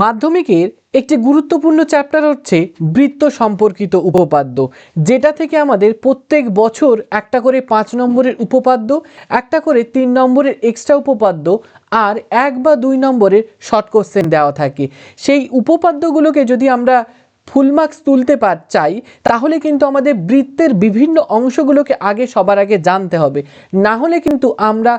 মাধ্যমিকের একটি গুরুত্বপূর্ণ চ্যাপ্টার হচ্ছে বৃত্ত সম্পর্কিত উপপাদ্য, যেটা থেকে আমাদের প্রত্যেক বছর একটা করে পাঁচ নম্বরের উপপাদ্য, একটা করে তিন নম্বরের এক্সট্রা উপপাদ্য, আর এক বা দুই নম্বরের শর্ট কোশ্চেন দেওয়া থাকে। সেই উপপাদ্যগুলোকে যদি আমরা ফুল মার্কস তুলতে পার চাই, তাহলে কিন্তু আমাদের বৃত্তের বিভিন্ন অংশগুলোকে আগে সবার আগে জানতে হবে। না হলে কিন্তু আমরা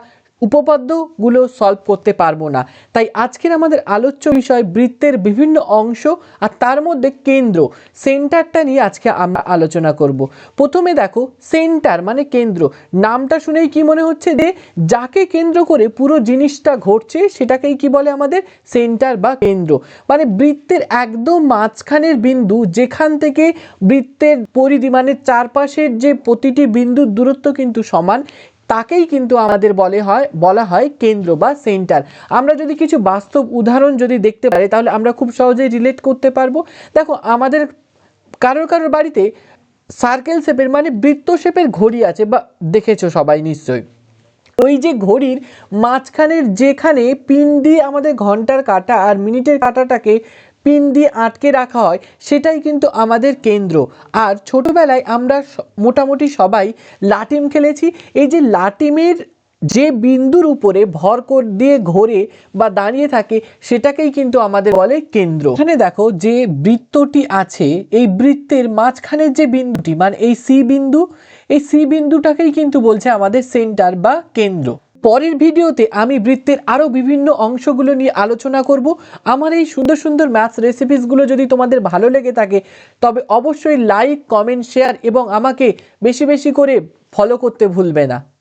উপপাদ্যগুলো সলভ করতে পারব না। তাই আজকের আমাদের আলোচ্য বিষয় বৃত্তের বিভিন্ন অংশ আর তার মধ্যে কেন্দ্র। সেন্টারটা নিয়ে আজকে আমরা আলোচনা করব। প্রথমে দেখো, সেন্টার মানে কেন্দ্র। নামটা শুনেই কি মনে হচ্ছে যে, যাকে কেন্দ্র করে পুরো জিনিসটা ঘটছে, সেটাকেই কি বলে আমাদের? সেন্টার বা কেন্দ্র। মানে বৃত্তের একদম মাঝখানের বিন্দু, যেখান থেকে বৃত্তের পরিধি মানে চারপাশের যে প্রতিটি বিন্দুর দূরত্ব কিন্তু সমান তাকেই কিন্তু আমাদের বলে হয়, বলা হয় কেন্দ্র বা সেন্টার। আমরা যদি কিছু বাস্তব উদাহরণ যদি দেখতে পারি, তাহলে আমরা খুব সহজেই রিলেট করতে পারব। দেখো, আমাদের কারোর কারোর বাড়িতে সার্কেল শেপের মানে বৃত্ত শেপের ঘড়ি আছে বা দেখেছ সবাই নিশ্চয়ই। ওই যে ঘড়ির মাঝখানের যেখানে পিন দিয়ে আমাদের ঘণ্টার কাঁটা আর মিনিটের কাঁটাটাকে পিন দিয়ে আটকে রাখা হয়, সেটাই কিন্তু আমাদের কেন্দ্র। আর ছোটবেলায় আমরা মোটামুটি সবাই লাটিম খেলেছি। এই যে লাটিমের যে বিন্দুর উপরে ভর কর দিয়ে ঘোরে বা দাঁড়িয়ে থাকে, সেটাকেই কিন্তু আমাদের বলে কেন্দ্র। এখানে দেখো যে বৃত্তটি আছে, এই বৃত্তের মাঝখানের যে বিন্দুটি মানে এই সি বিন্দু, এই সি বিন্দুটাকেই কিন্তু বলছে আমাদের সেন্টার বা কেন্দ্র। পরের ভিডিওতে আমি বৃত্তের আরও বিভিন্ন অংশগুলো নিয়ে আলোচনা করব। আমার এই সুন্দর সুন্দর ম্যাথস রেসিপিসগুলো যদি তোমাদের ভালো লেগে থাকে, তবে অবশ্যই লাইক কমেন্ট শেয়ার এবং আমাকে বেশি বেশি করে ফলো করতে ভুলবে না।